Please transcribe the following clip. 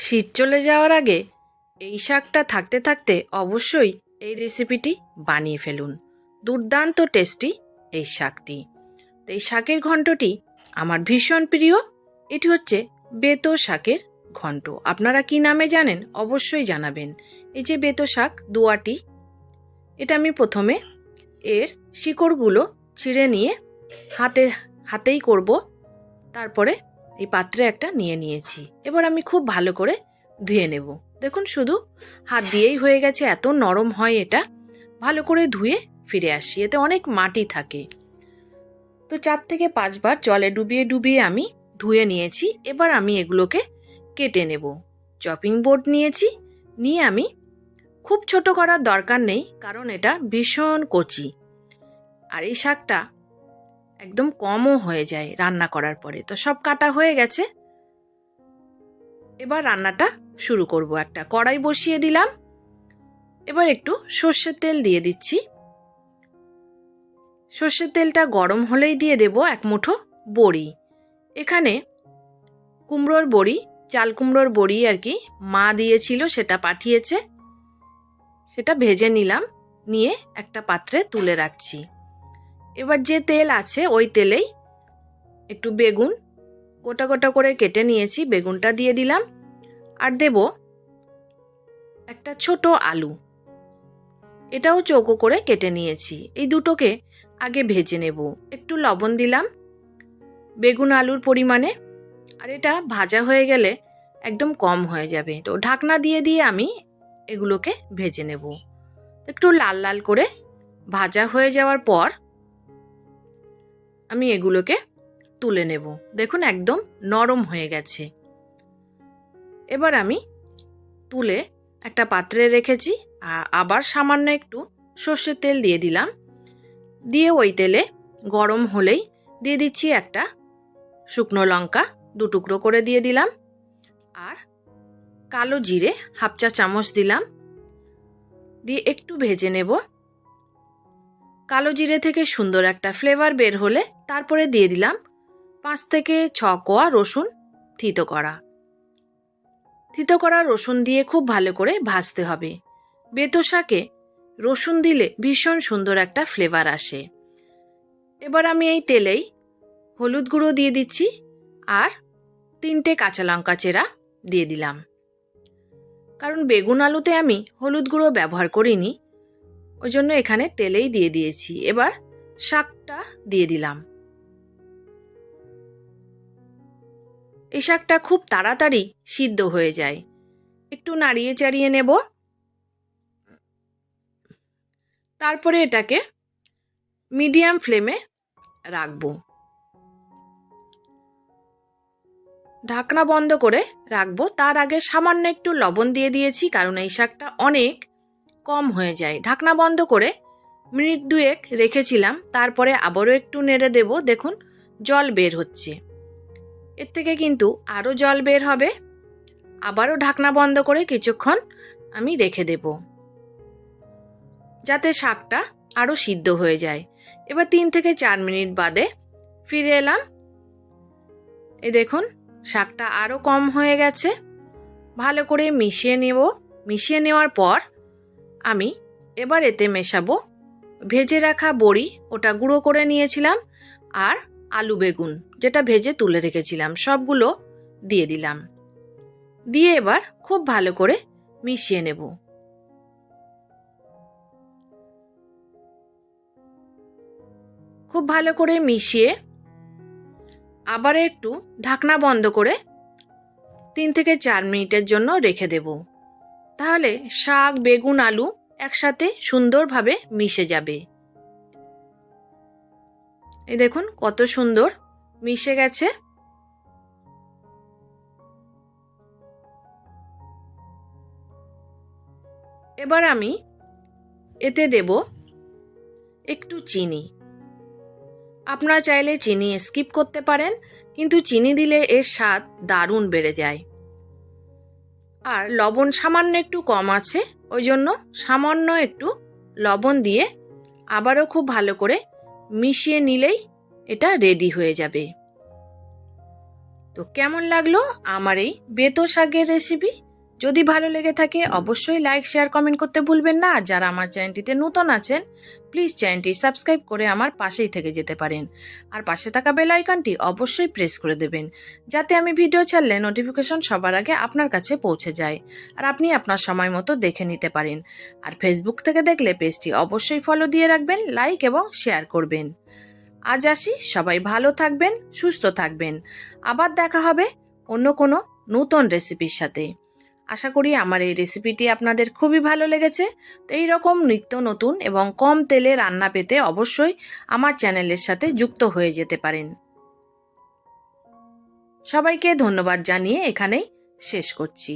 শীত চলে যাওয়ার আগে এই শাকটা থাকতে থাকতে অবশ্যই এই রেসিপিটি বানিয়ে ফেলুন। দুর্দান্ত টেস্টি এই শাকটি। তো এই শাকের ঘন্টটি আমার ভীষণ প্রিয়। এটি হচ্ছে বেতো শাকের ঘন্ট। আপনারা কি নামে জানেন অবশ্যই জানাবেন। এই যে বেতো শাক দুয়াটি, এটা আমি প্রথমে এর শিকড়গুলো ছিঁড়ে নিয়ে হাতে, হাতেই করব। তারপরে এই পাত্রে একটা নিয়ে নিয়েছি। এবার আমি খুব ভালো করে ধুয়ে নেব। দেখুন শুধু হাত দিয়েই হয়ে গেছে, এত নরম হয় এটা। ভালো করে ধুয়ে ফিরে আসি এতে অনেক মাটি থাকে। তো চার থেকে পাঁচবার জলে ডুবিয়ে ডুবিয়ে আমি ধুয়ে নিয়েছি, এবার আমি এগুলোকে কেটে নেব। চপিং বোর্ড নিয়েছি, নিয়ে আমি খুব ছোট করার দরকার নেই, কারণ এটা ভীষণ কচি। আর এই শাকটা একদম কমও হয়ে যায় রান্না করার পরে। তো সব কাটা হয়ে গেছে। এবার রান্নাটা শুরু করব একটা। কড়াই বসিয়ে দিলাম। এবার একটু সর্ষের তেল দিয়ে দিচ্ছি। সর্ষের তেলটা গরম হলেই দিয়ে দেব এক মুঠো বড়ি। এখানে কুমড়োর বড়ি, চাল কুমড়োর বড়ি আর কি মা দিয়েছিল, সেটা পাঠিয়েছে। সেটা ভেজে নিলাম। নিয়ে একটা পাত্রে তুলে রাখছি। এবার যে তেল আছে, ওই তেলেই একটু বেগুন গোটা গোটা করে কেটে নিয়েছি, বেগুনটা দিয়ে দিলাম। আর দেব একটা ছোট আলু। এটাও চৌকো করে কেটে নিয়েছি। এই দুটোকে আগে ভেজে নেব। একটু লবণ দিলাম বেগুন আলুর পরিমাণে। আর এটা ভাজা হয়ে গেলে একদম কম হয়ে যাবে। তো ঢাকনা দিয়ে দিয়ে আমি এগুলোকে ভেজে নেব। একটু লাল লাল করে ভাজা হয়ে যাওয়ার পর আমি এগুলোকে তুলে নেব। দেখুন, একদম নরম হয়ে গেছে। এবার আমি তুলে একটা পাত্রে রেখেছি আবার সামান্য একটু সর্ষের তেল দিয়ে দিলাম। দিয়ে ওই তেলে গরম হলেই দিয়ে দিচ্ছি একটা শুকনো লঙ্কা, দু টুকরো করে দিয়ে দিলাম। আর কালো জিরে হাফ চা চামচ দিলাম। দিয়ে একটু ভেজে নেব। কালো জিরে থেকে সুন্দর একটা ফ্লেভার বের হলে তারপরে দিয়ে দিলাম পাঁচ থেকে ছ কোয়া রসুন থিতো করা। থিতো করা রসুন দিয়ে খুব ভালো করে ভাজতে হবে। বেতো শাকে রসুন দিলে ভীষণ সুন্দর একটা ফ্লেভার আসে। এবার আমি এই তেলেই হলুদ গুঁড়ো দিয়ে দিচ্ছি আর তিনটে কাঁচা লঙ্কা চেরা দিয়ে দিলাম। কারণ বেগুন আলুতে আমি হলুদ গুঁড়ো ব্যবহার করিনি ওই জন্য এখানে তেলেই দিয়ে দিয়েছি। এবার শাকটা দিয়ে দিলাম। এই শাকটা খুব তাড়াতাড়ি সিদ্ধ হয়ে যায়। একটু নাড়িয়ে চাড়িয়ে নেব। তারপরে এটাকে মিডিয়াম ফ্লেমে রাখব। ঢাকনা বন্ধ করে রাখব। তার আগে সামান্য একটু লবণ দিয়ে দিয়েছি, কারণ এই শাকটা অনেক কম হয়ে যায়। ঢাকনা বন্ধ করে মিনিট দুয়েক রেখেছিলাম, তারপরে আবারও একটু নেড়ে দেব। দেখুন, জল বের হচ্ছে। এর থেকে কিন্তু আরও জল বের হবে। আবারও ঢাকনা বন্ধ করে কিছুক্ষণ আমি রেখে দেব। যাতে শাকটা আরও সিদ্ধ হয়ে যায়। এবার তিন থেকে চার মিনিট বাদে ফিরে এলাম। এ দেখুন, শাকটা আরও কম হয়ে গেছে। ভালো করে মিশিয়ে নেব। মিশিয়ে নেওয়ার পর আমি এবার এতে মেশাবো। ভেজে রাখা বড়ি ওটা গুঁড়ো করে নিয়েছিলাম আর আলু বেগুন যেটা ভেজে তুলে রেখেছিলাম, সবগুলো দিয়ে দিলাম। দিয়ে এবার খুব ভালো করে মিশিয়ে নেব। খুব ভালো করে মিশিয়ে আবার একটু ঢাকনা বন্ধ করে তিন থেকে চার মিনিটের জন্য রেখে দেব। তাহলে শাক, বেগুন, আলু একসাথে সুন্দরভাবে মিশে যাবে। এই দেখুন কত সুন্দর মিশে গেছে। এবার আমি এতে দেব একটু চিনি। আপনারা চাইলে চিনি স্কিপ করতে পারেন, কিন্তু চিনি দিলে এর স্বাদ দারুণ বেড়ে যায়। আর লবণ সামান্য একটু কম আছে ওই জন্য সামান্য একটু লবণ দিয়ে আবারও খুব ভালো করে মিশিয়ে নিলেই এটা রেডি হয়ে যাবে। তো কেমন লাগল আমার এই বেতো শাকের রেসিপি যদি ভালো লেগে থাকে, অবশ্যই লাইক শেয়ার কমেন্ট করতে ভুলবেন না। যারা আমার চ্যানেলটিতে নতুন আছেন প্লিজ চ্যানেলটি সাবস্ক্রাইব করে আমার পাশেই থেকে যেতে পারেন। আর পাশে থাকা বেল আইকনটি অবশ্যই প্রেস করে দেবেন, যাতে আমি ভিডিও ছাড়লে নোটিফিকেশন সবার আগে আপনার কাছে পৌঁছে যায়। আর আপনি আপনার সময় মতো দেখে নিতে পারেন। আর ফেসবুক থেকে দেখলে পেজটি অবশ্যই ফলো দিয়ে রাখবেন লাইক এবং শেয়ার করবেন। আজ আসি, সবাই ভালো থাকবেন, সুস্থ থাকবেন। আবার দেখা হবে অন্য কোনো নতুন রেসিপির সাথে। আশা করি আমার এই রেসিপিটি আপনাদের খুবই ভালো লেগেছে। তো এইরকম নিত্য নতুন এবং কম তেলে রান্না পেতে অবশ্যই আমার চ্যানেলের সাথে যুক্ত হয়ে যেতে পারেন। সবাইকে ধন্যবাদ জানিয়ে এখানেই শেষ করছি।